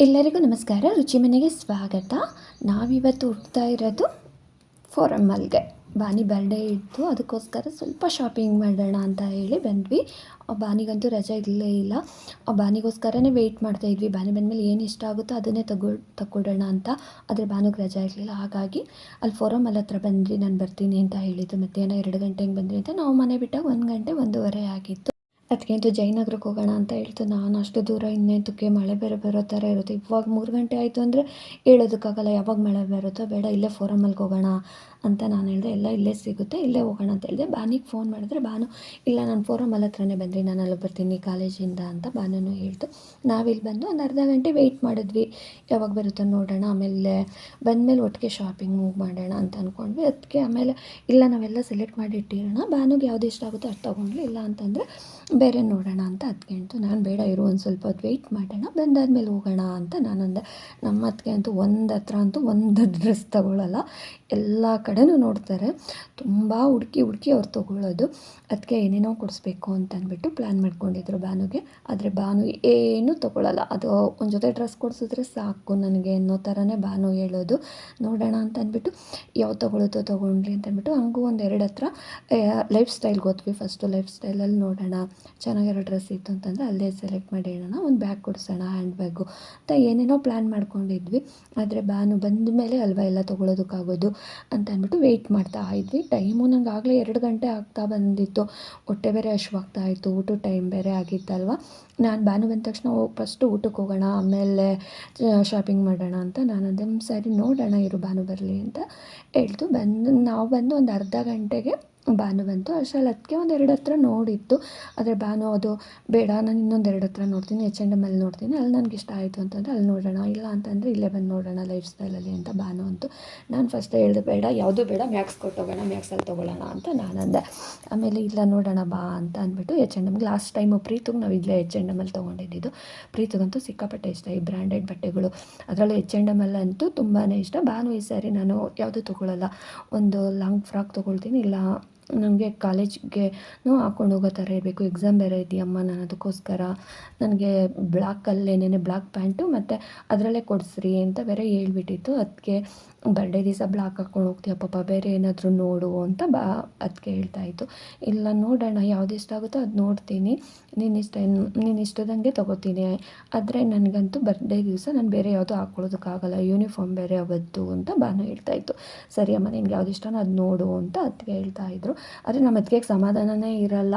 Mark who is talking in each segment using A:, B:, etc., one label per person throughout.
A: ಎಲ್ಲರಿಗೂ ನಮಸ್ಕಾರ. ರುಚಿ ಮನೆಗೆ ಸ್ವಾಗತ. ನಾವಿವತ್ತು ಹುಡ್ತಾ ಇರೋದು ಫೋರಮ್ಮಲ್ಗೆ ಬಾನಿ ಬರ್ಡೇ ಇತ್ತು. ಅದಕ್ಕೋಸ್ಕರ ಸ್ವಲ್ಪ ಶಾಪಿಂಗ್ ಮಾಡೋಣ ಅಂತ ಹೇಳಿ ಬಂದ್ವಿ. ಬಾನಿಗಂತೂ ರಜೆ ಇರಲೇ ಇಲ್ಲ. ಬಾನಿಗೋಸ್ಕರನೇ ವೆಯ್ಟ್ ಮಾಡ್ತಾ ಇದ್ವಿ. ಬಾನಿ ಬಂದಮೇಲೆ ಏನು ಇಷ್ಟ ಆಗುತ್ತೋ ಅದನ್ನೇ ತಗೊ ತಗೊಡೋಣ ಅಂತ. ಆದರೆ ಬಾನಿಗೆ ರಜೆ ಇರಲಿಲ್ಲ. ಹಾಗಾಗಿ ಅಲ್ಲಿ ಫೋರಮಲ್ ಹತ್ರ ಬಂದ್ವಿ. ನಾನು ಬರ್ತೀನಿ ಅಂತ ಹೇಳಿದ್ದು. ಮಧ್ಯಾಹ್ನ ಎರಡು ಗಂಟೆಗೆ ಬಂದ್ವಿ ಅಂತ. ನಾವು ಮನೆ ಬಿಟ್ಟಾಗ ಒಂದು ಗಂಟೆ ಒಂದೂವರೆ ಆಗಿತ್ತು. ಅದಕ್ಕೆ ಅಂತೂ ಜಯನಗರಕ್ಕೆ ಹೋಗೋಣ ಅಂತ ಹೇಳ್ತು. ನಾನು ಅಷ್ಟು ದೂರ ಇನ್ನೇತಕ್ಕೆ ಮಳೆ ಬೇರೆ ಬರೋ ಥರ ಇರುತ್ತೆ. ಇವಾಗ ಮೂರು ಗಂಟೆ ಆಯಿತು ಅಂದರೆ ಹೇಳೋದಕ್ಕಾಗಲ್ಲ. ಯಾವಾಗ ಮಳೆ ಬರುತ್ತೋ ಬೇಡ, ಇಲ್ಲೇ ಫೋರಮಲ್ಲಿ ಹೋಗೋಣ ಅಂತ ನಾನು ಹೇಳಿದೆ. ಎಲ್ಲ ಇಲ್ಲೇ ಸಿಗುತ್ತೆ, ಇಲ್ಲೇ ಹೋಗೋಣ ಅಂತ ಹೇಳಿದೆ. ಬಾನಿಗೆ ಫೋನ್ ಮಾಡಿದ್ರೆ ಬಾನು ಇಲ್ಲ ನಾನು ಫೋರಮಲ್ಲಿ ಹತ್ರನೇ ಬಂದ್ರಿ, ನಾನು ಅಲ್ಲಿ ಬರ್ತೀನಿ ಕಾಲೇಜಿಂದ ಅಂತ ಬಾನೂ ಹೇಳ್ತು. ನಾವಿಲ್ಲಿ ಬಂದು ಒಂದು ಅರ್ಧ ಗಂಟೆ ವೆಯ್ಟ್ ಮಾಡಿದ್ವಿ. ಯಾವಾಗ ಬರುತ್ತೋ ನೋಡೋಣ, ಆಮೇಲೆ ಬಂದಮೇಲೆ ಒಟ್ಟಿಗೆ ಶಾಪಿಂಗ್ ಮೂವ್ ಮಾಡೋಣ ಅಂತ ಅಂದ್ಕೊಂಡ್ವಿ ಅದಕ್ಕೆ ಆಮೇಲೆ, ಇಲ್ಲ ನಾವೆಲ್ಲ ಸೆಲೆಕ್ಟ್ ಮಾಡಿ ಇಟ್ಟಿರೋಣ. ಬಾನುಗೆ ಯಾವ್ದು ಇಷ್ಟ ಆಗುತ್ತೋ ಅಷ್ಟು ತೊಗೊಂಡ್ಲಿ. ಇಲ್ಲ ಅಂತಂದರೆ ಬೇರೆ ನೋಡೋಣ ಅಂತ ಅದಕ್ಕೆ ಅಂತು ನಾನು ಬೇಡ ಇರು ಒಂದು ಸ್ವಲ್ಪ ಹೊತ್ತು ವೆಯ್ಟ್ ಮಾಡೋಣ, ಬಂದಾದ್ಮೇಲೆ ಹೋಗೋಣ ಅಂತ ನಾನಂದೆ. ನಮ್ಮ ಅತ್ತಿಗೆ ಅಂತೂ ಒಂದು ಹತ್ರ ಅಂತೂ ಒಂದು ಡ್ರೆಸ್ ತೊಗೊಳ್ಳಲ್ಲ ಎಲ್ಲ ಕಡೆನೂ ನೋಡ್ತಾರೆ. ತುಂಬ ಹುಡುಕಿ ಹುಡುಕಿ ಅವ್ರು ತೊಗೊಳ್ಳೋದು ಅದಕ್ಕೆ ಏನೇನೋ ಕೊಡಿಸ್ಬೇಕು ಅಂತ ಅಂದ್ಬಿಟ್ಟು ಪ್ಲ್ಯಾನ್ ಮಾಡ್ಕೊಂಡಿದ್ರು ಬಾನುಗೆ ಆದರೆ ಬಾನು ಏನು ತೊಗೊಳ್ಳಲ್ಲ ಅದು ಒಂದು ಜೊತೆ ಡ್ರೆಸ್ ಕೊಡಿಸಿದ್ರೆ ಸಾಕು ನನಗೆ ಅನ್ನೋ ಥರನೇ ಬಾನು ಹೇಳೋದು. ನೋಡೋಣ ಅಂತ ಅಂದ್ಬಿಟ್ಟು, ಯಾವ ತೊಗೊಳುತ್ತೋ ತೊಗೊಂಡ್ಲಿ ಅಂತ ಅಂದ್ಬಿಟ್ಟು, ಹಂಗೂ ಒಂದು ಎರಡು ಹತ್ರ ಲೈಫ್ ಸ್ಟೈಲ್ಗೆ ಹೋದ್ವಿ ಫಸ್ಟು ಲೈಫ್ ಸ್ಟೈಲಲ್ಲಿ ನೋಡೋಣ. ಚೆನ್ನಾಗಿರೋ ಡ್ರೆಸ್ ಇತ್ತು ಅಂತಂದರೆ ಅಲ್ಲೇ ಸೆಲೆಕ್ಟ್ ಮಾಡಿ ಹೇಳೋಣ. ಒಂದು ಬ್ಯಾಗ್ ಕೊಡಿಸೋಣ ಹ್ಯಾಂಡ್ ಬ್ಯಾಗು ಅಂತ ಏನೇನೋ ಪ್ಲ್ಯಾನ್ ಮಾಡ್ಕೊಂಡಿದ್ವಿ. ಆದರೆ ಬಾನು ಬಂದ ಮೇಲೆ ಅಲ್ವಾ ಎಲ್ಲ ತೊಗೊಳೋದಕ್ಕಾಗೋದು ಅಂತ ಅಂದ್ಬಿಟ್ಟು ವೆಯ್ಟ್ ಮಾಡ್ತಾ ಇದ್ವಿ. ಟೈಮು ನಂಗೆ ಆಗಲೇ ಎರಡು ಗಂಟೆ ಆಗ್ತಾ ಬಂದಿತ್ತು. ಹೊಟ್ಟೆ ಬೇರೆ ಹಶ್ವಾಗ್ತಾ ಇತ್ತು. ಊಟದ ಟೈಮ್ ಬೇರೆ ಆಗಿತ್ತಲ್ವ? ನಾನು ಬಾನು ಬಂದ ತಕ್ಷಣ ಫಸ್ಟು ಊಟಕ್ಕೆ ಹೋಗೋಣ, ಆಮೇಲೆ ಶಾಪಿಂಗ್ ಮಾಡೋಣ ಅಂತ ನಾನು ಅದೊಂದು ಸರಿ ನೋಡೋಣ, ಇರು ಬಾನು ಬರಲಿ ಅಂತ ಹೇಳ್ತು. ಬಂದು, ನಾವು ಬಂದು ಒಂದು ಅರ್ಧ ಗಂಟೆಗೆ ಬಾನು ಬಂತು ಅಷ್ಟರಲ್ಲಿ ಅದಕ್ಕೆ ಒಂದು ಎರಡು ಹತ್ರ ನೋಡಿತ್ತು ಆದರೆ ಬಾನು ಅದು ಬೇಡ, ನಾನು ಇನ್ನೊಂದು ಎರಡು ಹತ್ರ ನೋಡ್ತೀನಿ ಎಚ್ ಆ್ಯಂಡ್ ಎಂ ನೋಡ್ತೀನಿ. ಅಲ್ಲಿ ನನಗೆ ಇಷ್ಟ ಆಯಿತು ಅಂತಂದರೆ ಅಲ್ಲಿ ನೋಡೋಣ. ಇಲ್ಲ ಅಂತಂದರೆ ಇಲ್ಲೇ ಬಂದು ನೋಡೋಣ ಲೈಫ್ ಸ್ಟೈಲಲ್ಲಿ ಅಂತ ಬಾನು ಅಂತು ನಾನು ಫಸ್ಟ್ ಹೇಳಿದೆ, ಬೇಡ, ಯಾವುದು ಬೇಡ ಮ್ಯಾಕ್ಸ್ ಕೊಟ್ಟೋಗೋಣ ಮ್ಯಾಕ್ಸಲ್ಲಿ ತೊಗೊಳ್ಳೋಣ ಅಂತ ನಾನು ಅಂದೆ ಆಮೇಲೆ ಇಲ್ಲ, ನೋಡೋಣ ಬಾ ಅಂತ ಅಂದ್ಬಿಟ್ಟು ಎಚ್ ಎಂಡ್ ಎಮ್ಗೆ ಲಾಸ್ಟ್ ಟೈಮು ಪ್ರೀತಿಗೆ ನಾವು ಇಲ್ಲೇ ಎಚ್ ಎಂಡ್ ಎಮ್ಮಲ್ಲಿ ತೊಗೊಂಡಿದ್ದು ಪ್ರೀತಿಗಂತೂ ಸಿಕ್ಕಾಪಟ್ಟೆ ಇಷ್ಟ, ಈ ಬ್ರ್ಯಾಂಡೆಡ್ ಬಟ್ಟೆಗಳು. ಅದರಲ್ಲೂ ಎಚ್ ಆ್ಯಂಡ್ ಎಂ ಅಂತೂ ತುಂಬಾ ಇಷ್ಟ. ಬಾನು ಈ ಸಾರಿ ನಾನು ಯಾವುದೂ ತೊಗೊಳ್ಳಲ್ಲ ಒಂದು ಲಾಂಗ್ ಫ್ರಾಕ್ ತೊಗೊಳ್ತೀನಿ, ಇಲ್ಲ ನನಗೆ ಕಾಲೇಜ್ಗೆ ಹಾಕ್ಕೊಂಡು ಹೋಗೋ ಥರ ಇರಬೇಕು. ಎಕ್ಸಾಮ್ ಬೇರೆ ಇದೆಯಮ್ಮ ನಾನು ಅದಕ್ಕೋಸ್ಕರ? ನನಗೆ ಬ್ಲ್ಯಾಕಲ್ಲೇನೇ ಬ್ಲ್ಯಾಕ್ ಪ್ಯಾಂಟು ಮತ್ತು ಅದರಲ್ಲೇ ಕೊಡಿಸ್ರಿ ಅಂತ ಬೇರೆ ಹೇಳ್ಬಿಟ್ಟಿತ್ತು. ಅದಕ್ಕೆ ಬರ್ಡೇ ದಿವಸ ಬ್ಲಾಕ್ ಹಾಕ್ಕೊಂಡು ಹೋಗ್ತೀಯ ಪಾಪ, ಬೇರೆ ಏನಾದರೂ ನೋಡು ಅಂತ ಬಾ ಅದಕ್ಕೆ ಹೇಳ್ತಾಯಿತ್ತು ಇಲ್ಲ, ನೋಡೋಣ ಯಾವ್ದು ಇಷ್ಟ ಆಗುತ್ತೋ ಅದು ನೋಡ್ತೀನಿ. ನಿನ್ನ ಇಷ್ಟ ನೀನು ಇಷ್ಟದಂಗೆ ತೊಗೋತೀನಿ. ಆದರೆ ನನಗಂತೂ ಬರ್ಡೇ ದಿವಸ ನಾನು ಬೇರೆ ಯಾವುದು ಹಾಕ್ಕೊಳ್ಳೋದಕ್ಕಾಗಲ್ಲ ಯೂನಿಫಾರ್ಮ್ ಬೇರೆ ಅವತ್ತು ಅಂತ ಬಾನು ಹೇಳ್ತಾಯಿತ್ತು ಸರಿ ಅಮ್ಮ, ನಿನ್ಗೆ ಯಾವ್ದು ಇಷ್ಟನೋ ಅದು ನೋಡು ಅಂತ ಅದಕ್ಕೆ ಹೇಳ್ತಾಯಿದ್ರು ಆದರೆ ನಮ್ಮ ಅದಕ್ಕೆ ಸಮಾಧಾನನೇ ಇರಲ್ಲ.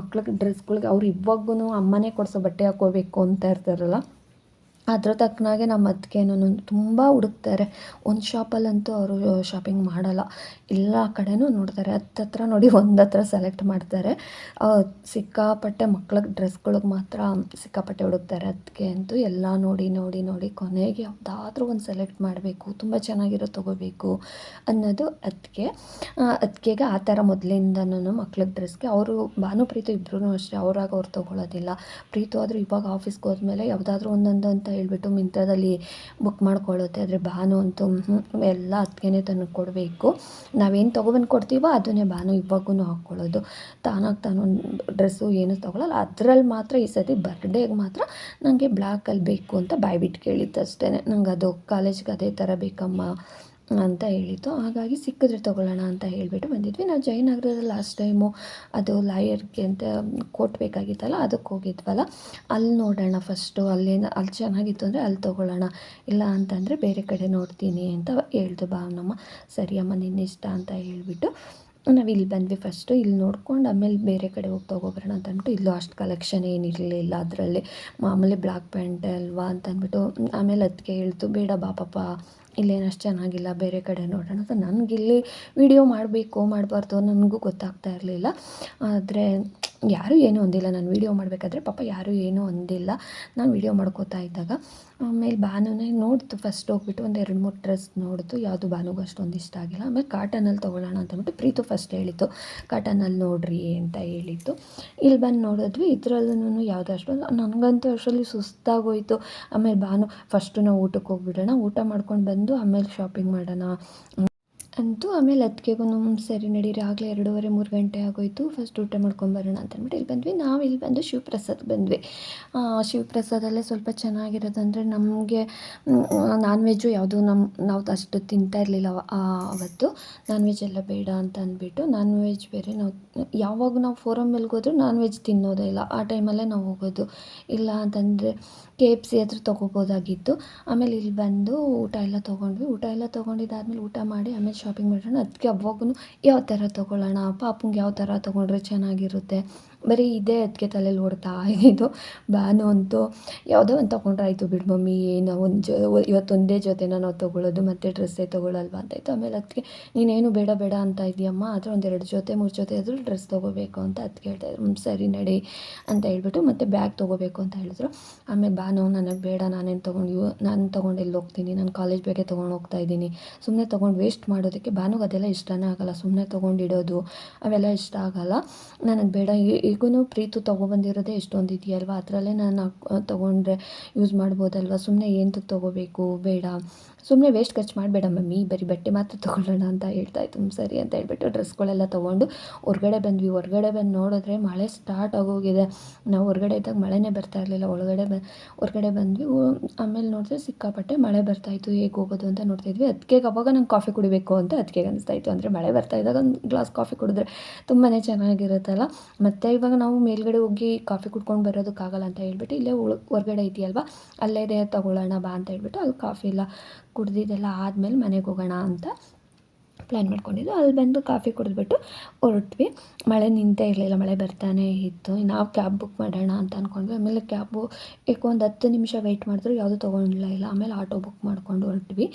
A: ಮಕ್ಳಿಗೆ ಡ್ರೆಸ್ಗಳಿಗೆ ಅವ್ರು ಇವಾಗೂ ಅಮ್ಮನೇ ಕೊಡಿಸೋ ಬಟ್ಟೆ ಹಾಕ್ಕೋಬೇಕು ಅಂತ ಇರ್ತಾರಲ್ಲ. ಅದ್ರ ತಕ್ಕನಾಗೆ ನಮ್ಮ ಅತ್ತಿಗೆನೂ ತುಂಬ ಹುಡುಕ್ತಾರೆ. ಒಂದು ಶಾಪಲ್ಲಂತೂ ಅವರು ಶಾಪಿಂಗ್ ಮಾಡಲ್ಲ. ಎಲ್ಲ ಕಡೆಯೂ ನೋಡ್ತಾರೆ. ಹತ್ತತ್ರ ನೋಡಿ ಒಂದು ಹತ್ರ ಸೆಲೆಕ್ಟ್ ಮಾಡ್ತಾರೆ. ಸಿಕ್ಕಾಪಟ್ಟೆ ಮಕ್ಳಿಗೆ ಡ್ರೆಸ್ಗಳಿಗೆ ಮಾತ್ರ ಸಿಕ್ಕಾಪಟ್ಟೆ ಹುಡುಕ್ತಾರೆ. ಅದಕ್ಕೆ ಅಂತೂ ಎಲ್ಲ ನೋಡಿ ನೋಡಿ ನೋಡಿ ಕೊನೆಗೆ ಯಾವುದಾದ್ರೂ ಒಂದು ಸೆಲೆಕ್ಟ್ ಮಾಡಬೇಕು. ತುಂಬ ಚೆನ್ನಾಗಿರೋ ತೊಗೋಬೇಕು ಅನ್ನೋದು ಅದಕ್ಕೆ ಅದಕ್ಕೆಗೆ ಆ ಥರ ಮೊದಲಿಂದನೂ ಮಕ್ಳಿಗೆ ಡ್ರೆಸ್ಗೆ ಅವರು ಭಾನುಪ್ರೀತು ಇಬ್ಬರೂ ಅಷ್ಟೇ. ಅವ್ರಾಗ ಅವ್ರು ತೊಗೊಳೋದಿಲ್ಲ. ಪ್ರೀತು ಆದರೂ ಇವಾಗ ಆಫೀಸ್ಗೆ ಹೋದ್ಮೇಲೆ ಯಾವುದಾದ್ರೂ ಒಂದೊಂದು ಅಂತ ಹೇಳ್ಬಿಟ್ಟು ಮಿಂತ್ರದಲ್ಲಿ ಬುಕ್ ಮಾಡ್ಕೊಳ್ಳುತ್ತೆ. ಆದರೆ ಭಾನು ಅಂತೂ ಎಲ್ಲ ಅದಕ್ಕೇ ತಂದು ಕೊಡಬೇಕು. ನಾವೇನು ತೊಗೊಬಂದು ಕೊಡ್ತೀವೋ ಅದನ್ನೇ ಭಾನು ಇವಾಗೂ ಹಾಕ್ಕೊಳ್ಳೋದು. ತಾನಾಗಿ ತಾನು ಡ್ರೆಸ್ಸು ಏನು ತೊಗೊಳಲ್ಲ. ಅದರಲ್ಲಿ ಮಾತ್ರ ಈ ಸತಿ ಬರ್ಡೇಗೆ ಮಾತ್ರ ನನಗೆ ಬ್ಲ್ಯಾಕಲ್ಲಿ ಬೇಕು ಅಂತ ಬಾಯ್ಬಿಟ್ಟು ಕೇಳಿತ್ತು ಅಷ್ಟೇ ನಂಗೆ ಅದು ಕಾಲೇಜ್ಗೆ ಅದೇ ಥರ ಬೇಕಮ್ಮ. ಅಂತ ಹೇಳಿತ್ತು ಹಾಗಾಗಿ ಸಿಕ್ಕಿದ್ರೆ ತೊಗೊಳ್ಳೋಣ ಅಂತ ಹೇಳಿಬಿಟ್ಟು ಬಂದಿದ್ವಿ. ನಾವು ಜಯನಗರದಲ್ಲಿ ಲಾಸ್ಟ್ ಟೈಮು ಅದು ಲಾಯರ್ಗೆ ಅಂತ ಕೋಟ್ ಬೇಕಾಗಿತ್ತಲ್ಲ, ಅದಕ್ಕೆ ಹೋಗಿದ್ವಲ್ಲ. ಅಲ್ಲಿ ನೋಡೋಣ ಫಸ್ಟು ಅಲ್ಲೇನು ಅಲ್ಲಿ ಚೆನ್ನಾಗಿತ್ತು ಅಂದರೆ ಅಲ್ಲಿ ತೊಗೊಳ್ಳೋಣ. ಇಲ್ಲ ಅಂತಂದರೆ ಬೇರೆ ಕಡೆ ನೋಡ್ತೀನಿ ಅಂತ ಹೇಳ್ದು ಭಾವನಮ್ಮ. ಸರಿಯಮ್ಮ, ನಿನ್ನ ಇಷ್ಟ ಅಂತ ಹೇಳಿಬಿಟ್ಟು ನಾವು ಇಲ್ಲಿ ಬಂದ್ವಿ ಫಸ್ಟು ಇಲ್ಲಿ ನೋಡ್ಕೊಂಡು ಆಮೇಲೆ ಬೇರೆ ಕಡೆ ಹೋಗಿ ತೊಗೊಬರೋಣ ಅಂತ ಅಂದ್ಬಿಟ್ಟು ಇಲ್ಲೂ ಅಷ್ಟು ಕಲೆಕ್ಷನ್ ಏನಿರಲಿಲ್ಲ ಅದರಲ್ಲಿ. ಮಾಮೂಲಿ ಬ್ಲ್ಯಾಕ್ ಪ್ಯಾಂಟ್ ಅಲ್ವಾ ಅಂತ ಅಂದ್ಬಿಟ್ಟು ಆಮೇಲೆ ಅದಕ್ಕೆ ಹೇಳ್ತು, ಬೇಡ ಬಾ ಪಾಪ ಇಲ್ಲೇನು ಅಷ್ಟು ಚೆನ್ನಾಗಿಲ್ಲ, ಬೇರೆ ಕಡೆ ನೋಡೋಣ ಅಂತ. ನನಗಿಲ್ಲಿ ವಿಡಿಯೋ ಮಾಡಬೇಕು ಮಾಡಬಾರ್ದು ನನಗೂ ಗೊತ್ತಾಗ್ತಾ ಇರಲಿಲ್ಲ. ಆದರೆ ಯಾರೂ ಏನೂ ಅಂದಿಲ್ಲ. ನಾನು ವೀಡಿಯೋ ಮಾಡಬೇಕಾದ್ರೆ ಪಾಪ ಯಾರೂ ಏನೂ ಅಂದಿಲ್ಲ. ನಾನು ವೀಡಿಯೋ ಮಾಡ್ಕೋತಾ ಇದ್ದಾಗ, ಆಮೇಲೆ ಬಾನುನೇ ನೋಡ್ತು ಫಸ್ಟ್ ಹೋಗ್ಬಿಟ್ಟು ಒಂದು ಎರಡು ಮೂರು ಡ್ರೆಸ್ ನೋಡ್ತು. ಯಾವುದು ಬಾನುಗೂ ಅಷ್ಟೊಂದು ಇಷ್ಟ ಆಗಿಲ್ಲ. ಆಮೇಲೆ ಕಾಟನಲ್ಲಿ ತೊಗೊಳ್ಳೋಣ ಅಂತಂದ್ಬಿಟ್ಟು ಪ್ರೀತು ಫಸ್ಟ್ ಹೇಳಿತ್ತು. ಕಾಟನಲ್ಲಿ ನೋಡ್ರಿ ಅಂತ ಹೇಳಿತ್ತು. ಇಲ್ಲಿ ಬಂದು ನೋಡಿದ್ವಿ. ಇದ್ರಲ್ಲೂ ಯಾವುದು ಅಷ್ಟೊಂದು ನನಗಂತೂ ಅಷ್ಟರಲ್ಲಿ ಸುಸ್ತಾಗೋಯಿತು. ಆಮೇಲೆ ಬಾನು ಫಸ್ಟು ನಾವು ಊಟಕ್ಕೆ ಹೋಗ್ಬಿಡೋಣ. ಊಟ ಮಾಡ್ಕೊಂಡು ಬಂದು ಆಮೇಲೆ ಶಾಪಿಂಗ್ ಮಾಡೋಣ. ಅಂತೂ ಆಮೇಲೆ ಅತ್ತಿಗೆಗೂ ಸರಿ ನಡೀರಿ, ಆಗಲೇ ಎರಡೂವರೆ, ಮೂರು ಗಂಟೆ ಆಗೋಯ್ತು. ಫಸ್ಟ್ ಊಟ ಮಾಡ್ಕೊಂಬರೋಣ ಅಂತ ಅಂದ್ಬಿಟ್ಟು ಇಲ್ಲಿ ಬಂದ್ವಿ. ನಾವು ಇಲ್ಲಿ ಬಂದು ಶಿವಪ್ರಸಾದ್ ಬಂದ್ವಿ. ಶಿವಪ್ರಸಾದಲ್ಲೇ ಸ್ವಲ್ಪ ಚೆನ್ನಾಗಿರೋದಂದರೆ ನಮಗೆ ನಾನ್ ವೆಜ್ಜು ಯಾವುದು ನಮ್ಮ ನಾವು ಅಷ್ಟು ತಿಂತಾ ಇರಲಿಲ್ಲ ಅವತ್ತು. ನಾನ್ ವೆಜ್ ಎಲ್ಲ ಬೇಡ ಅಂತ ಅಂದ್ಬಿಟ್ಟು ನಾನ್ ವೆಜ್ ಬೇರೆ ನಾವು, ಯಾವಾಗ ನಾವು ಫೋರಮ್ಮಲ್ಲಿಗೆ ಹೋದ್ರೂ ನಾನ್ ವೆಜ್ ತಿನ್ನೋದೇ ಇಲ್ಲ. ಆ ಟೈಮಲ್ಲೇ ನಾವು ಹೋಗೋದು. ಇಲ್ಲ ಅಂತಂದರೆ ಕೆ ಎಫ್ ಸಿ ಹತ್ರ ತೊಗೋಬೋದಾಗಿತ್ತು. ಆಮೇಲೆ ಇಲ್ಲಿ ಬಂದು ಊಟ ಎಲ್ಲ ತೊಗೊಂಡ್ವಿ. ಊಟ ಎಲ್ಲ ತೊಗೊಂಡಿದ್ದಾದ್ಮೇಲೆ ಊಟ ಮಾಡಿ ಆಮೇಲೆ ಶಾಪಿಂಗ್ ಮಾಡೋಣ ಅದಕ್ಕೆ ಅವಾಗೂ ಯಾವ ಥರ ತೊಗೊಳ್ಳೋಣ? ಪಾಪುಂಗೆ ಯಾವ ಥರ ತೊಗೊಂಡ್ರೆ ಚೆನ್ನಾಗಿರುತ್ತೆ? ಬರೀ ಇದೇ ಅದಕ್ಕೆ ತಲೆಯಲ್ಲಿ ಓಡ್ತಾ ಇದ್ದಿದ್ದು. ಬಾನು ಅಂತೂ ಯಾವುದೋ ಒಂದು ತೊಗೊಂಡ್ರೆ ಆಯಿತು ಬಿಡು ಮಮ್ಮಿ, ಏನು ಒಂದು ಜೊ ಇವತ್ತೊಂದೇ ಜೊತೆನ ನಾವು ತೊಗೊಳ್ಳೋದು ಮತ್ತೆ ಡ್ರೆಸ್ಸೇ ತೊಗೊಳ್ಳಲ್ವಾ ಅಂತಾಯಿತು ಆಮೇಲೆ ಅದಕ್ಕೆ ನೀನೇನು ಬೇಡ ಬೇಡ ಅಂತ ಇದೆಯಮ್ಮ ಆದರೆ ಒಂದೆರಡು ಜೊತೆ, ಮೂರು ಜೊತೆ ಆದರೂ ಡ್ರೆಸ್ ತೊಗೋಬೇಕು ಅಂತ ಅದಕ್ಕೆ ಹೇಳ್ತಾ ಇದ್ರು. ಹ್ಞೂ ಸರಿ ನಡಿ ಅಂತ ಹೇಳ್ಬಿಟ್ಟು ಮತ್ತೆ ಬ್ಯಾಗ್ ತೊಗೋಬೇಕು ಅಂತ ಹೇಳಿದ್ರು. ಆಮೇಲೆ ಬಾನು ನನಗೆ ಬೇಡ, ನಾನೇನು ತೊಗೊಂಡು ನಾನು ತೊಗೊಂಡು ಎಲ್ಲಿ ಹೋಗ್ತೀನಿ? ನಾನು ಕಾಲೇಜ್ ಬೇಗ ತೊಗೊಂಡು ಹೋಗ್ತಾ ಇದ್ದೀನಿ. ಸುಮ್ಮನೆ ತೊಗೊಂಡು ವೇಸ್ಟ್ ಮಾಡೋದಕ್ಕೆ ಭಾನುಗೆ ಅದೆಲ್ಲ ಇಷ್ಟನೇ ಆಗಲ್ಲ. ಸುಮ್ಮನೆ ತೊಗೊಂಡಿಡೋದು ಅವೆಲ್ಲ ಇಷ್ಟ ಆಗಲ್ಲ. ನನಗೆ ಬೇಡ ಈಗೂ ಪ್ರೀತು ತೊಗೊಬಂದಿರೋದೇ ಎಷ್ಟೊಂದು ಇದೆಯಲ್ವಾ? ಅದರಲ್ಲೇ ನಾನು ತೊಗೊಂಡ್ರೆ ಯೂಸ್ ಮಾಡ್ಬೋದಲ್ವ? ಸುಮ್ಮನೆ ಏನಕ್ಕೆ ತೊಗೋಬೇಕು? ಬೇಡ. ಸುಮ್ಮನೆ ವೇಸ್ಟ್ ಖರ್ಚು ಮಾಡಬೇಡ ಮಮ್ಮಿ. ಬರೀ ಬಟ್ಟೆ ಮಾತ್ರ ತೊಗೊಳ್ಳೋಣ ಅಂತ ಹೇಳ್ತಾ ಇತ್ತು. ಸರಿ ಅಂತ ಹೇಳ್ಬಿಟ್ಟು ಡ್ರೆಸ್ಗಳೆಲ್ಲ ತೊಗೊಂಡು ಹೊರ್ಗಡೆ ಬಂದ್ವಿ. ಹೊರ್ಗಡೆ ಬಂದು ನೋಡಿದ್ರೆ ಮಳೆ ಸ್ಟಾರ್ಟ್ ಆಗೋಗಿದೆ. ನಾವು ಹೊರ್ಗಡೆ ಇದ್ದಾಗ ಮಳೆನೇ ಬರ್ತಾ ಇರಲಿಲ್ಲ. ಒಳಗಡೆ ಬ, ಹೊರ್ಗಡೆ ಬಂದ್ವಿ. ಆಮೇಲೆ ನೋಡಿದ್ರೆ ಸಿಕ್ಕಾಪಟ್ಟೆ ಮಳೆ ಬರ್ತಾ ಇತ್ತು. ಹೇಗೆ ಹೋಗೋದು ಅಂತ ನೋಡ್ತಾ ಇದ್ವಿ. ಅದಕ್ಕೆ ಅವಾಗ ನಂಗೆ ಕಾಫಿ ಕುಡಿಬೇಕು ಅಂತ ಅದಕ್ಕೆ ಅನಿಸ್ತಾ ಇತ್ತು. ಅಂದರೆ ಮಳೆ ಬರ್ತಾ ಇದ್ದಾಗ ಒಂದು ಗ್ಲಾಸ್ ಕಾಫಿ ಕುಡಿದ್ರೆ ತುಂಬಾ ಚೆನ್ನಾಗಿರುತ್ತಲ್ಲ. ಮತ್ತು ಇವಾಗ ನಾವು ಮೇಲ್ಗಡೆ ಹೋಗಿ ಕಾಫಿ ಕುಡ್ಕೊಂಡು ಬರೋದಕ್ಕಾಗಲ್ಲ ಅಂತ ಹೇಳ್ಬಿಟ್ಟು ಇಲ್ಲೇ ಹೊರಗಡೆ ಇದೆಯಲ್ವ? ಅಲ್ಲೇ ಇದೆ ತಗೊಳ್ಳೋಣ ಬಾ ಅಂತ ಹೇಳ್ಬಿಟ್ಟು ಅಲ್ಲಿ ಕಾಫಿ ಎಲ್ಲ ಕುಡ್ದಿದ್ದೆಲ್ಲ ಆದಮೇಲೆ ಮನೆಗೆ ಹೋಗೋಣ ಅಂತ ಪ್ಲ್ಯಾನ್ ಮಾಡ್ಕೊಂಡಿದ್ದು. ಅಲ್ಲಿ ಬಂದು ಕಾಫಿ ಕುಡಿದ್ಬಿಟ್ಟು ಹೊರಟ್ವಿ. ಮಳೆ ನಿಂತೇ ಇರಲಿಲ್ಲ, ಮಳೆ ಬರ್ತಾನೆ ಇತ್ತು. ನಾವು ಕ್ಯಾಬ್ ಬುಕ್ ಮಾಡೋಣ ಅಂತ ಅಂದ್ಕೊಂಡ್ವಿ ಆಮೇಲೆ ಕ್ಯಾಬು ಏಕೋ ಒಂದು ಹತ್ತು ನಿಮಿಷ ವೆಯ್ಟ್ ಮಾಡಿದ್ರು, ಯಾವುದೂ ತೊಗೊಂಡಿಲ್ಲ ಇಲ್ಲ. ಆಮೇಲೆ ಆಟೋ ಬುಕ್ ಮಾಡ್ಕೊಂಡು ಹೊರಟ್ವಿ.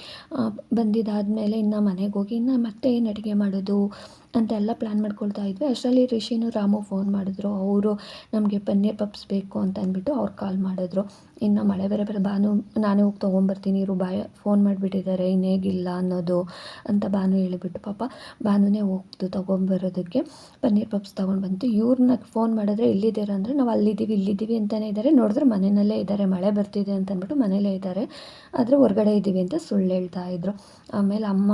A: ಬಂದಿದ್ದಾದಮೇಲೆ ಇನ್ನು ಮನೆಗೆ ಹೋಗಿ ಇನ್ನು ಮತ್ತೆ ಏನು ಅಡುಗೆ ಮಾಡೋದು? ಅಂತೆಲ್ಲ ಪ್ಲ್ಯಾನ್ ಮಾಡ್ಕೊಳ್ತಾ ಇದ್ವಿ. ಅಷ್ಟರಲ್ಲಿ ರಿಷಿನು ರಾಮು ಫೋನ್ ಮಾಡಿದ್ರು. ಅವರು ನಮಗೆ ಪನ್ನೀರ್ ಪಪ್ಸ್ ಬೇಕು ಅಂತ ಅಂದ್ಬಿಟ್ಟು ಅವ್ರು ಕಾಲ್ ಮಾಡಿದ್ರು. ಇನ್ನು ಮಳೆ ಬೇರೆ ಬೇರೆ, ಭಾನು, ನಾನೇ ಹೋಗಿ ತೊಗೊಂಬರ್ತೀನಿ ಇವರು ಬಾಯ ಫೋನ್ ಮಾಡಿಬಿಟ್ಟಿದ್ದಾರೆ ಇನ್ನೇಗಿಲ್ಲ ಅನ್ನೋದು ಅಂತ ಭಾನು ಹೇಳಿಬಿಟ್ಟು ಪಾಪ ಭಾನುನೇ ಹೋಗ್ತು ತೊಗೊಂಬರೋದಕ್ಕೆ. ಪನ್ನೀರ್ ಪಪ್ಸ್ ತೊಗೊಂಡು ಬಂತು. ಇವ್ರನ್ನ ಫೋನ್ ಮಾಡಿದ್ರೆ ಎಲ್ಲಿದ್ದೀರಾ ಅಂದರೆ ನಾವು ಅಲ್ಲಿದ್ದೀವಿ, ಇಲ್ಲಿದ್ದೀವಿ ಅಂತಲೇ ಇದ್ದಾರೆ ನೋಡಿದ್ರೆ ಮನೆಯಲ್ಲೇ ಇದ್ದಾರೆ ಮಳೆ ಬರ್ತಿದೆ ಅಂತನ್ಬಿಟ್ಟು ಮನೇಲೇ ಇದ್ದಾರೆ ಆದರೆ ಹೊರಗಡೆ ಇದ್ದೀವಿ ಅಂತ ಸುಳ್ಳು ಹೇಳ್ತಾ ಇದ್ರು. ಆಮೇಲೆ ಅಮ್ಮ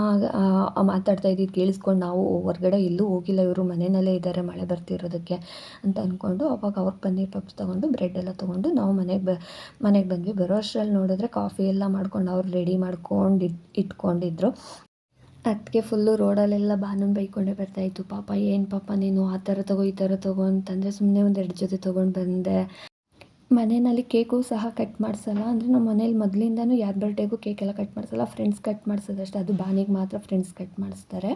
A: ಮಾತಾಡ್ತಾ ಇದ್ದಿದ್ದು ಕೇಳಿಸ್ಕೊಂಡು ನಾವು ಹೊರ್ಗಡೆ ಎಲ್ಲೂ ಹೋಗಿಲ್ಲ, ಇವರು ಮನೆಯಲ್ಲೇ ಇದ್ದಾರೆ ಮಳೆ ಬರ್ತಿರೋದಕ್ಕೆ ಅಂತ ಅಂದ್ಕೊಂಡು ಅವಾಗ ಅವ್ರು ಪನ್ನೀರ್ ಪಪ್ಸ್ ತೊಗೊಂಡು ಬ್ರೆಡ್ ಎಲ್ಲ ತೊಗೊಂಡು ನಾವು ಮನೆಗೆ ಬ, ಮನೆಗೆ ಬಂದ್ವಿ. ಬರೋ ಅಷ್ಟರಲ್ಲಿ ನೋಡಿದ್ರೆ ಕಾಫಿ ಎಲ್ಲ ಮಾಡ್ಕೊಂಡು ಅವ್ರು ರೆಡಿ ಮಾಡ್ಕೊಂಡು ಇಟ್, ಇಟ್ಕೊಂಡಿದ್ರು. ಅದಕ್ಕೆ ಫುಲ್ಲು ರೋಡಲ್ಲೆಲ್ಲ ಬಾನನ್ ಬೈಕೊಂಡೇ ಬರ್ತಾಯಿತ್ತು ಪಾಪ ಏನು ಪಾಪ ನೀನು ಆ ಥರ ತಗೋ, ಈ ಥರ ತಗೋ ಅಂತಂದರೆ ಸುಮ್ಮನೆ ಒಂದೆರಡು ಜೊತೆ ತೊಗೊಂಡು ಬಂದೆ. ಮನೆಯಲ್ಲಿ ಕೇಕು ಸಹ ಕಟ್ ಮಾಡಿಸಲ್ಲ. ಅಂದರೆ ನಮ್ಮ ಮನೇಲಿ ಮೊದಲಿಂದನೂ ಯಾರ ಬರ್ಡೇಗೂ ಕೇಕೆಲ್ಲ ಕಟ್ ಮಾಡಿಸಲ್ಲ. ಫ್ರೆಂಡ್ಸ್ ಕಟ್ ಮಾಡಿಸೋದಷ್ಟೇ. ಅದು ಬಾನಿಗೆ ಮಾತ್ರ ಫ್ರೆಂಡ್ಸ್ ಕಟ್ ಮಾಡಿಸ್ತಾರೆ.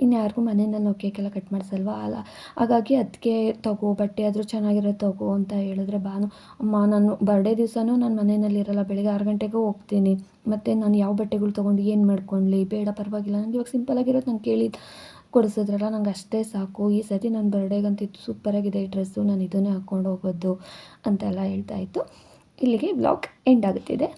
A: ಇನ್ಯಾರಿಗೂ ಮನೆಯಲ್ಲಿ ನಾವು ಕೇಕೆಲ್ಲ ಕಟ್ ಮಾಡಿಸಲ್ವ? ಅಲ್ಲ, ಹಾಗಾಗಿ ಅದಕ್ಕೆ ತಗೋ, ಬಟ್ಟೆ ಆದರೂ ಚೆನ್ನಾಗಿರೋದು ತಗೋ ಅಂತ ಹೇಳಿದ್ರೆ ಬಾನು, ಅಮ್ಮ, ನಾನು ಬರ್ಡೇ ದಿವಸನೂ ನಾನು ಮನೆಯಲ್ಲಿ ಇರಲ್ಲ. ಬೆಳಗ್ಗೆ ಆರು ಗಂಟೆಗೂ ಹೋಗ್ತೀನಿ. ಮತ್ತು ನಾನು ಯಾವ ಬಟ್ಟೆಗಳು ತೊಗೊಂಡು ಏನು ಮಾಡ್ಕೊಳ್ಳಿ ಬೇಡ ಪರವಾಗಿಲ್ಲ. ನನಗೆ ಇವಾಗ ಸಿಂಪಲ್ ಆಗಿರೋದು ನಾನು ಕೇಳಿದ್ದು ಕೊಡಿಸಿದ್ರಲ್ಲ, ನಂಗೆ ಅಷ್ಟೇ ಸಾಕು. ಈ ಸತಿ ನನ್ನ ಬರ್ಡೇಗಂತಿತ್ತು ಸೂಪರಾಗಿದೆ ಈ ಡ್ರೆಸ್ಸು ನಾನು ಇದನ್ನೇ ಹಾಕ್ಕೊಂಡು ಹೋಗೋದು ಅಂತೆಲ್ಲ ಹೇಳ್ತಾ ಇತ್ತು. ಇಲ್ಲಿಗೆ ಬ್ಲಾಗ್ ಎಂಡ್ ಆಗುತ್ತಿದೆ.